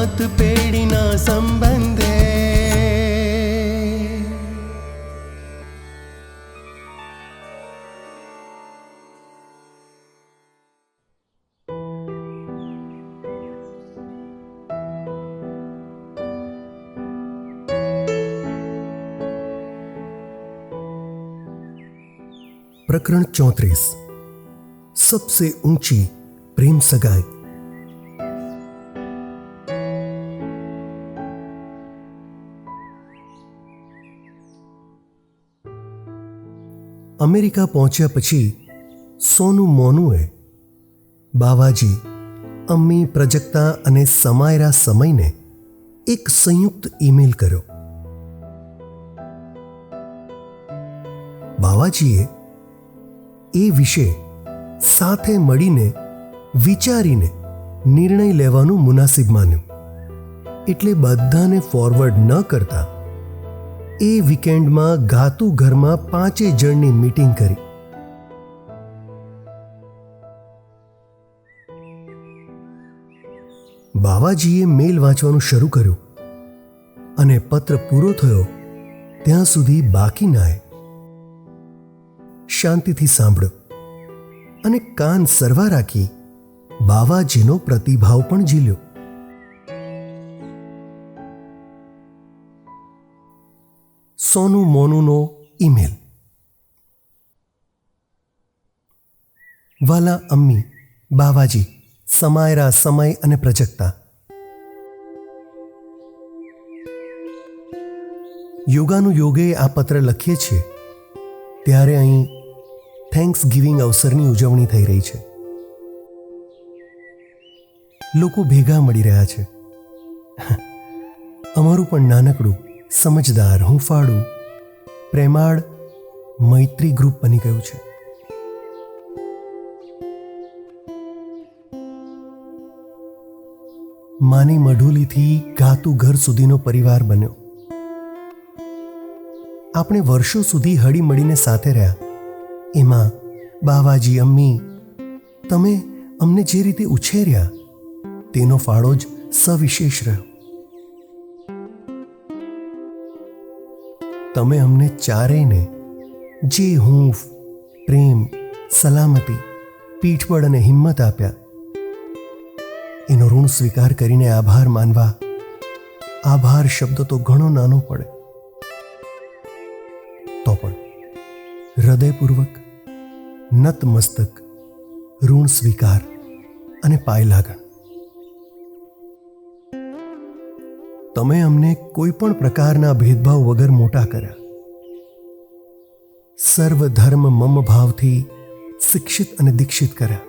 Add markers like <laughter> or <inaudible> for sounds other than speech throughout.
नात पेडिना संबंध। प्रकरण चौतरीस सबसे ऊँची प्रेम सगाई। અમેરિકા પહોંચ્યા પછી સોનું મોનુએ બાવાજી, અમ્મી, પ્રજક્તા અને સમાયરા સમયને એક સંયુક્ત ઈમેલ કર્યો. બાવાજીએ એ વિશે સાથે મળીને વિચારીને નિર્ણય લેવાનું મુનાસિબ માન્યું. એટલે બધાને ફોરવર્ડ ન કરતા એ વીકેન્ડમાં ગાતુ ઘરમાં પાંચે જણની મીટિંગ કરી. બાવાજીએ મેલ વાંચવાનું શરૂ કર્યું અને પત્ર પૂરો થયો ત્યાં સુધી બાકી નાએ શાંતિથી સાંભળો અને કાન સરવા રાખી બાવાજીનો પ્રતિભાવ પણ ઝીલ્યો. સોનું મોનુનો ઈમેલ. વાલા અમ્મી, બાવાજી, સમાયરા, સમય અને પ્રજક્તા. યોગાનું યોગે આ પત્ર લખીએ છીએ ત્યારે અહીં થેન્ક્સ ગિવિંગ અવસરની ઉજવણી થઈ રહી છે. લોકો ભેગા મળી રહ્યા છે. <laughs> અમારું પણ નાનકડું સમજદાર, હુંફાળુ, પ્રેમાળ, મૈત્રી ગ્રુપ બની ગયું છે. માની મઢુલીથી ગાતું ઘર સુધીનો પરિવાર બન્યો. આપણે વર્ષો સુધી હળી મળીને સાથે રહ્યા. એમાં બાવાજી, અમ્મી, તમે અમને જે રીતે ઉછેર્યા, તેનો ફાળો જ સવિશેષ રહ્યો. તમે અમને ચારેયને જે હૂંફ પ્રેમ, સલામતી, પીઠબળ અને હિંમત આપ્યા, એનો ઋણ સ્વીકાર કરીને આભાર માનવા આભાર શબ્દ તો ઘણો નાનો પડે. તો પણ હૃદયપૂર્વક નતમસ્તક ઋણ સ્વીકાર અને પાય લાગણ તમે અમને કોઈ પણ પ્રકારના ભેદભાવ વગર મોટા કર્યા. સર્વ ધર્મ મમ ભાવથી શિક્ષિત અને દીક્ષિત કર્યા.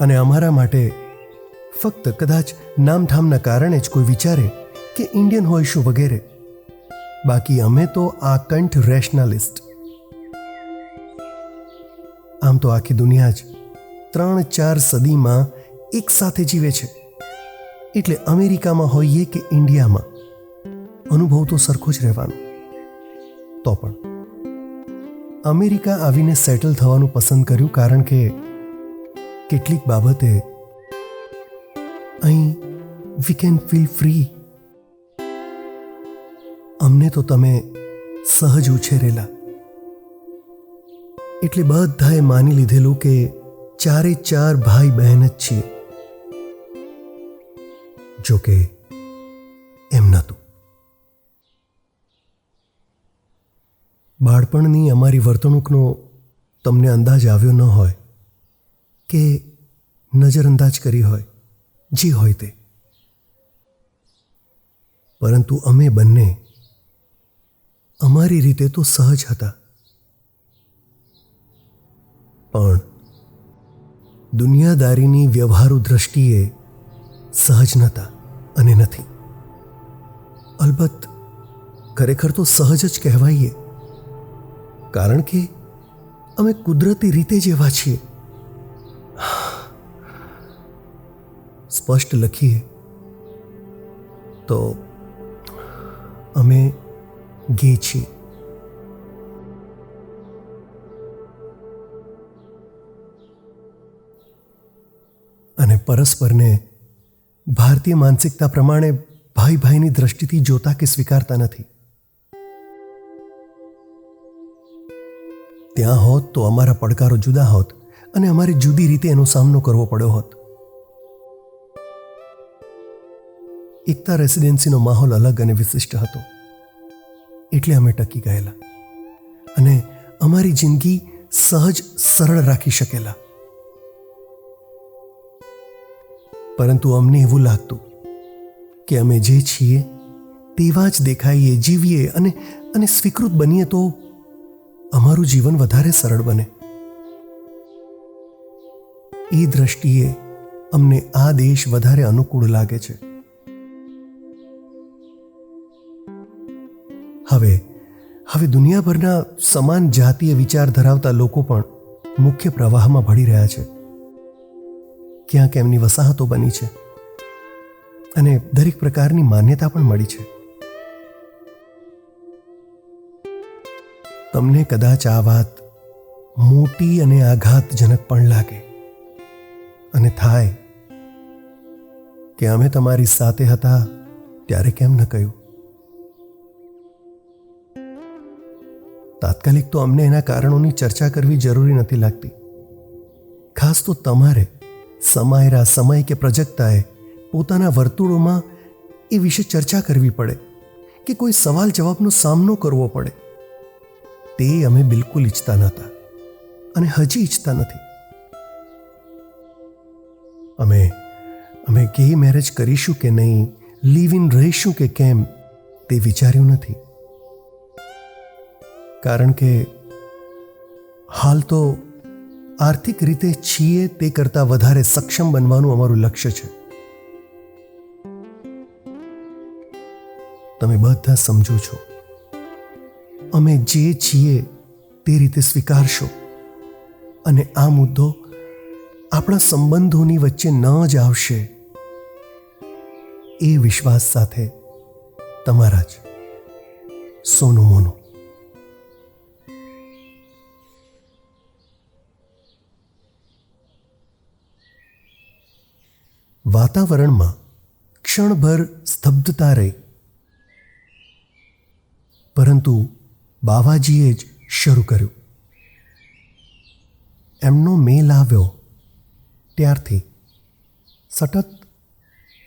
અને અમારા માટે ફક્ત કદાચ નામઠામના કારણે જ કોઈ વિચારે કે ઇન્ડિયન હોઈશું વગેરે. બાકી અમે તો આ કંઠ રેશનાલિસ્ટ આમ તો આખી દુનિયા જ ત્રણ ચાર સદીમાં એક સાથે જીવે છે. એટલે અમેરિકામાં હોઈએ કે ઇન્ડિયામાં? અનુભવ તો સરખો જ રહેવાનો. તો પણ. અમેરિકા આવીને સેટલ થવાનું પસંદ કર્યું કારણ કે કેટલીક બાબતે અહીં વી કેન ફીલ ફ્રી અમને તો તમે સહજ ઉછેરેલા. એટલે બધાએ માની લીધેલું કે ચારે ચાર ભાઈ બહેન જ છીએ. જોકે એમ નહોતું. બાળપણની અમારી વર્તણૂકનો તમને અંદાજ આવ્યો ન હોય કે નજરઅંદાજ કરી હોય, જે હોય તે. પરંતુ અમે બંને અમારી રીતે તો સહજ હતા. પણ દુનિયાદારીની વ્યવહારુ દ્રષ્ટિએ સહજ નહોતા. અને નથી. અલબત્ત, ખરેખર તો સહજ જ કહેવાઈએ. કારણ કે, અમે કુદરતી રીતે જ એવા છીએ. સ્પષ્ટ લખીએ. તો, અમે ગે છીએ. અને પરસ્પરને ભારતીય માનસિકતા પ્રમાણે ભાઈ ભાઈની દ્રષ્ટિથી જોતા કે સ્વીકારતા નથી. ત્યાં હોત તો અમારા પડકારો જુદા હોત અને અમારે જુદી રીતે એનો સામનો કરવો પડ્યો હોત. એકતા રેસિડેન્સીનો માહોલ અલગ અને વિશિષ્ટ હતો. એટલે અમે ટકી ગયેલા. અને અમારી જિંદગી સહજ સરળ રાખી શકેલા. પરંતુ અમને એવું લાગતું કે અમે જે છીએ તેવા જ દેખાઈએ, જીવીએ અને અને સ્વીકૃત બનીએ તો અમારું જીવન વધારે સરળ બને. એ દ્રષ્ટિએ અમને આ દેશ વધારે અનુકૂળ લાગે છે. હવે હવે દુનિયાભરના સમાન જાતીય વિચાર ધરાવતા લોકો પણ મુખ્ય પ્રવાહમાં ભળી રહ્યા છે. ક્યાંક એમની વસાહતો બની છે. અને દરેક પ્રકારની માન્યતા પણ મળી છે. તમને કદાચ આ વાત મોટી અને આઘાતજનક પણ લાગે. અને થાય કે અમે તમારી સાથે હતા ત્યારે કેમ ન કહ્યું? તાત્કાલિક તો અમને એના કારણોની ચર્ચા કરવી જરૂરી નથી લાગતી. ખાસ તો તમારે સમાયરા સમય કે પ્રજક્તાએ પોતાના વર્તુળોમાં એ વિશે ચર્ચા કરવી પડે કે કોઈ સવાલ જવાબનો સામનો કરવો પડે. તે અમે બિલકુલ ઈચ્છતા નહોતા અને હજી ઈચ્છતા નથી. અમે અમે ગે મેરેજ કરીશું કે નહીં, લિવ ઇન રહીશું કે કેમ, તે વિચાર્યું નથી. કારણ કે હાલ તો આર્થિક રીતે છીએ તે કરતાં વધારે સક્ષમ બનવાનું અમારું લક્ષ્ય છે. તમે બધા સમજો છો. અમે જે છીએ તે રીતે સ્વીકારશો. અને આ મુદ્દો આપણા સંબંધોની વચ્ચે ન જ આવશે એ વિશ્વાસ સાથે તમારા જ. સોનું મોનું. વાતાવરણમાં ક્ષણભર સ્તબ્ધતા રહી. પરંતુ બાવાજીએ જ શરૂ કર્યું. એમનો મેલ આવ્યો ત્યારથી. સતત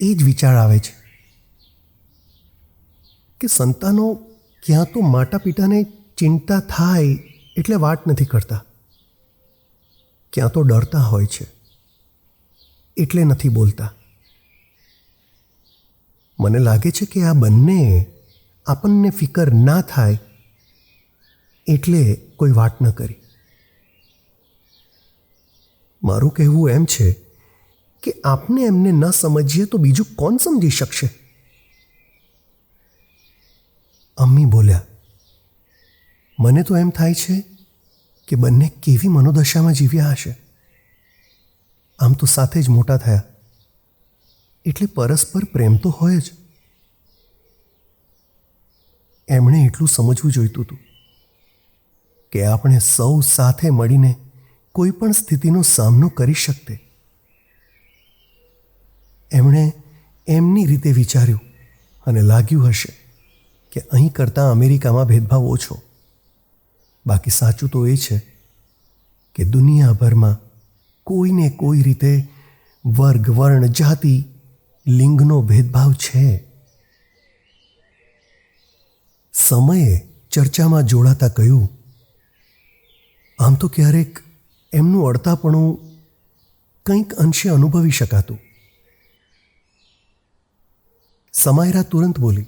એ જ વિચાર આવે છે કે સંતાનો ક્યાં તો માતા પિતાને ચિંતા થાય એટલે વાત નથી કરતા. ક્યાં તો ડરતા હોય છે. એટલે નથી બોલતા. મને લાગે છે કે આ બંને આપણને ફિકર ના થાય એટલે કોઈ વાત ન કરી. મારું કહેવું એમ છે કે આપને એમને ન સમજીએ તો બીજું કોણ સમજી શકશે? અમ્મી બોલ્યા, મને તો એમ થાય છે કે બંને કેવી મનોદશામાં જીવ્યા હશે. આમ તો સાથે જ મોટા થયા. એટલે પરસ્પર પ્રેમ તો હોય જ. એમણે એટલું સમજવું જોઈતું હતું કે આપણે સૌ સાથે મળીને કોઈ પણ સ્થિતિનો સામનો કરી શકતે. એમણે એમની રીતે વિચાર્યું અને લાગ્યું હશે કે અહીં કરતાં અમેરિકામાં ભેદભાવ ઓછો. બાકી સાચું તો એ છે કે દુનિયાભરમાં કોઈને કોઈ રીતે વર્ગ, વર્ણ, જાતિ, લિંગનો ભેદભાવ છે? સમયે ચર્ચામાં જોડાતા કહ્યું, આમ તો ક્યારેક એમનું અડતાપણું કંઈક અંશે અનુભવી શકાતું. સમાયરા તુરંત બોલી,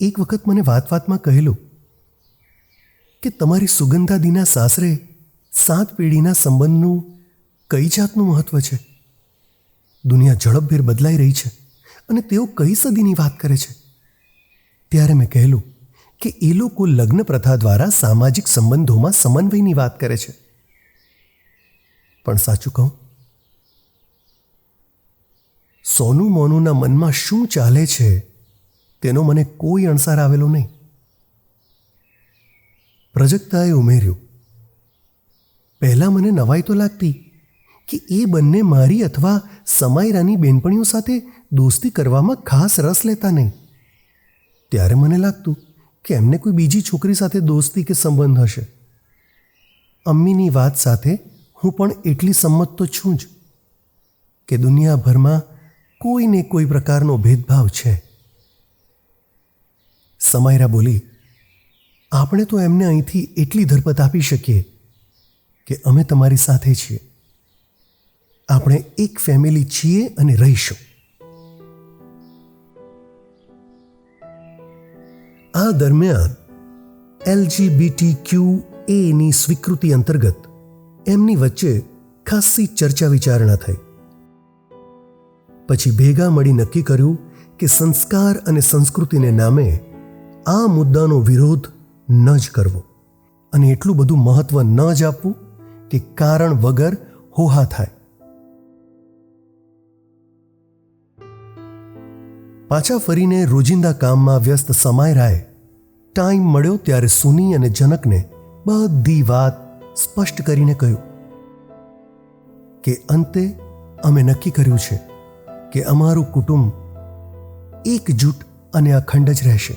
એક વખત મને વાત વાતમાં કહેલું કે તમારી સુગંધાદીના સાસરે સાત પેઢીના સંબંધનું કઈ જાતનું મહત્વ છે? દુનિયા ઝડપભેર બદલાઈ રહી છે અને તેઓ કઈ સદીની વાત કરે છે? ત્યારે મેં કહેલું કે એ લોકો લગ્ન પ્રથા દ્વારા સામાજિક સંબંધોમાં સમન્વયની વાત કરે છે. પણ સાચું કહું, સોનું મોનુના મનમાં શું ચાલે છે તેનો મને કોઈ અણસાર આવેલો નહીં. પ્રજક્તાએ ઉમેર્યું પહેલાં મને નવાઈ તો લાગતી કે એ બંને મારી અથવા સમાયરાની બેનપણીઓ સાથે દોસ્તી કરવામાં ખાસ રસ લેતા નહીં. ત્યારે મને લાગતું કે એમને કોઈ બીજી છોકરી સાથે દોસ્તી કે સંબંધ હશે. અમ્મીની વાત સાથે હું પણ એટલી સંમત તો છું જ કે દુનિયાભરમાં કોઈને કોઈ પ્રકારનો ભેદભાવ છે. સમાયરા બોલી, આપણે તો એમને અહીંથી એટલી ધરપત આપી શકીએ. કે અમે તમારી સાથે છીએ. આપણે એક ફેમિલી છીએ અને રહીશું. આ દરમિયાન એલજીબીટી ક્યુ એની સ્વીકૃતિ અંતર્ગત એમની વચ્ચે ખાસ્સી ચર્ચા વિચારણા થઈ. પછી ભેગા મળી નક્કી કર્યું કે સંસ્કાર અને સંસ્કૃતિને નામે આ મુદ્દાનો વિરોધ ન જ કરવો અને એટલું બધું મહત્વ ન જ આપવું કે કારણ વગર હોહા થાય. પાછા ફરીને રોજિંદા કામમાં વ્યસ્ત સમાય સમાયરાએ ટાઈમ મળ્યો ત્યારે સુની અને જનકને બધી વાત સ્પષ્ટ કરીને કહ્યું કે અંતે અમે નક્કી કર્યું છે કે અમારું કુટુંબ એકજૂટ અને અખંડ જ રહેશે.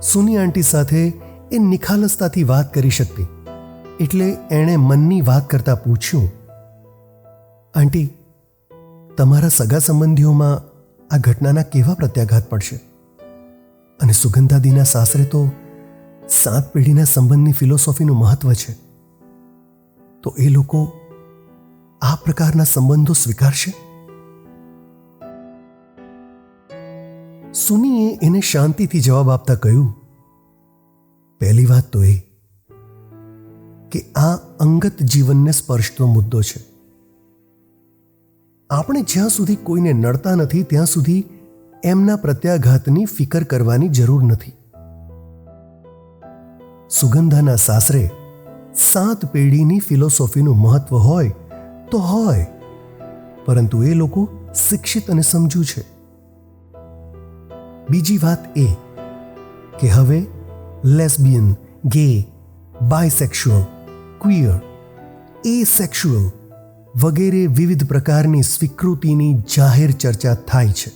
સુની આંટી સાથે એ નિખાલસતાથી વાત કરી શકતી. એટલે એણે મનની વાત કરતા પૂછ્યું, આંટી, તમારા સગા સંબંધીઓમાં આ ઘટનાના કેવા પ્રત્યાઘાત પડશે? અને સુગંધાદીના સાસરે તો સાત પેઢીના સંબંધની ફિલોસોફીનું મહત્વ છે. તો એ લોકો આ પ્રકારના સંબંધો સ્વીકારશે? સુનીએ એને શાંતિથી જવાબ આપતા કહ્યું, પહેલી વાત તો એ કે આ અંગત જીવનને સ્પર્શતો મુદ્દો છે. આપણે જ્યાં સુધી કોઈને નડતા નથી, ત્યાં સુધી એમના પ્રત્યાઘાતની ફિકર કરવાની જરૂર નથી. સુગંધાના સાસરે સાત પેઢીની ફિલોસોફીનું મહત્વ હોય તો હોય, પરંતુ એ લોકો શિક્ષિત અને સમજુ છે. બીજી વાત એ કે હવે લેસ્બિયન, ગે, બાયસેક્સ્યુઅલ ક્વિયર એ સેક્સ્યુઅલ વગેરે વિવિધ પ્રકારની સ્વીકૃતિની જાહેર ચર્ચા થાય છે.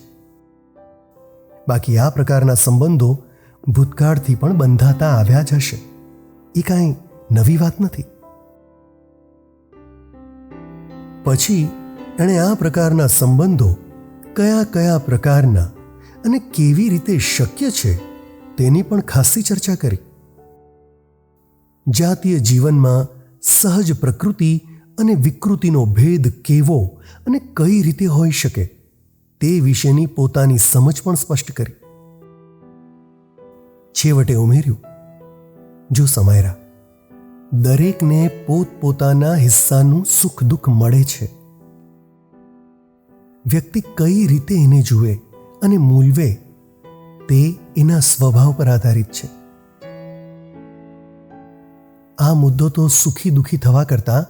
બાકી આ પ્રકારના સંબંધો ભૂતકાળથી પણ બંધાતા આવ્યા જ હશે. એ કાંઈ નવી વાત નથી. પછી એણે આ પ્રકારના સંબંધો કયા કયા પ્રકારના અને કેવી રીતે શક્ય છે તેની પણ ખાસી ચર્ચા કરી. જાતીય જીવનમાં સહજ પ્રકૃતિ અને વિકૃતિનો ભેદ કેવો અને કઈ રીતે હોઈ શકે તે વિશેની પોતાની સમજ પણ સ્પષ્ટ કરી. છેવટે ઉમેર્યું, જો સમાયરા, દરેકને પોતપોતાના હિસ્સાનું સુખ દુઃખ મળે છે. વ્યક્તિ કઈ રીતે એને જુએ અને મૂલવે તે એના સ્વભાવ પર આધારિત છે. આ મુદ્દો તો સુખી દુઃખી થવા કરતાં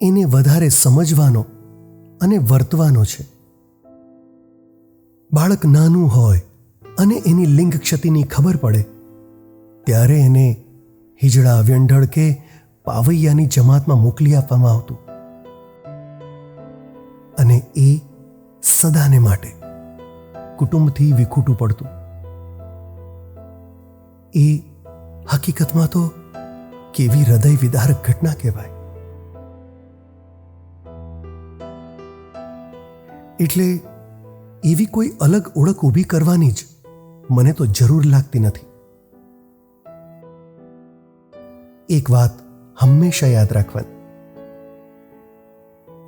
એને વધારે સમજવાનો અને વર્તવાનો છે. બાળક નાનું હોય અને એની લિંગ ક્ષતિની ખબર પડે, ત્યારે એને હિજડા, વ્યંઢળ કે પાવૈયાની જમાતમાં મોકલી આપવામાં આવતું. અને એ સદાને માટે કુટુંબથી વિખૂટું પડતું. એ હકીકતમાં તો કેવી હૃદય વિદારક ઘટના કહેવાય? એટલે એવી કોઈ અલગ ઓળખ ઊભી કરવાની જ મને તો જરૂર લાગતી નથી. એક વાત હંમેશા યાદ રાખવાની.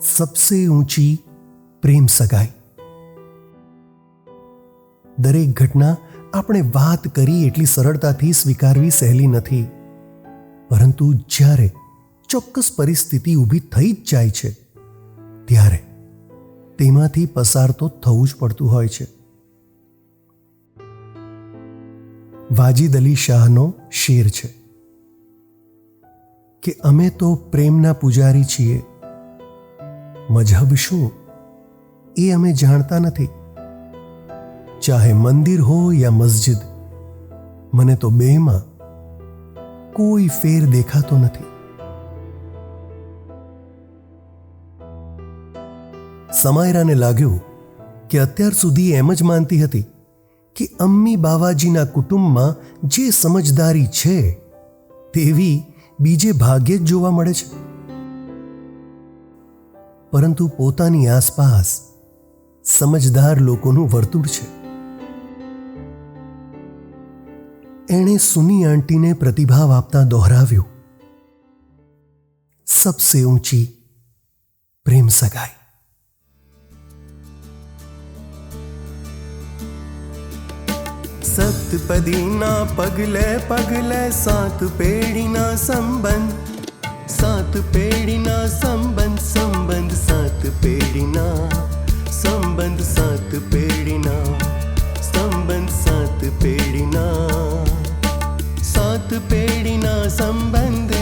સબસે ઊંચી પ્રેમ સગાઈ. દરેક ઘટના આપણે વાત કરી એટલી સરળતાથી સ્વીકારવી સહેલી નથી. પરંતુ જ્યારે ચોક્કસ પરિસ્થિતિ ઊભી થઈ જ જાય છે, ત્યારે તેમાંથી પસાર તો થવું જ પડતું હોય છે. વાજીદ અલી શાહનો શેર છે કે અમે તો પ્રેમના પૂજારી છીએ. મજહબ શું? એ અમે જાણતા નથી. ચાહે મંદિર હો યા મસ્જિદ, મને તો બેમાં કોઈ ફેર દેખાતો નથી. સમાયરાને લાગ્યું કે અત્યાર સુધી એમ જ માનતી હતી કે અમ્મી બાવાજીના કુટુંબમાં જે સમજદારી છે તેવી બીજે ભાગ્યે જ જોવા મળે છે. પરંતુ પોતાની આસપાસ સમજદાર લોકોનું વર્તુળ છે. એણે સુની આંટીને પ્રતિભાવ આપતા દોહરાવ્યું. સબસે ઊંચી પ્રેમ સગાઈ. સતપદીના પગલે પગલે સાત પેઢીના સંબંધ, સાત પેઢીના સંબંધ સંબંધ સાત પેઢીના, સંબંધ સાત પેઢીના, સંબંધ સાત પેઢીના. સાત પેઢીના સંબંધ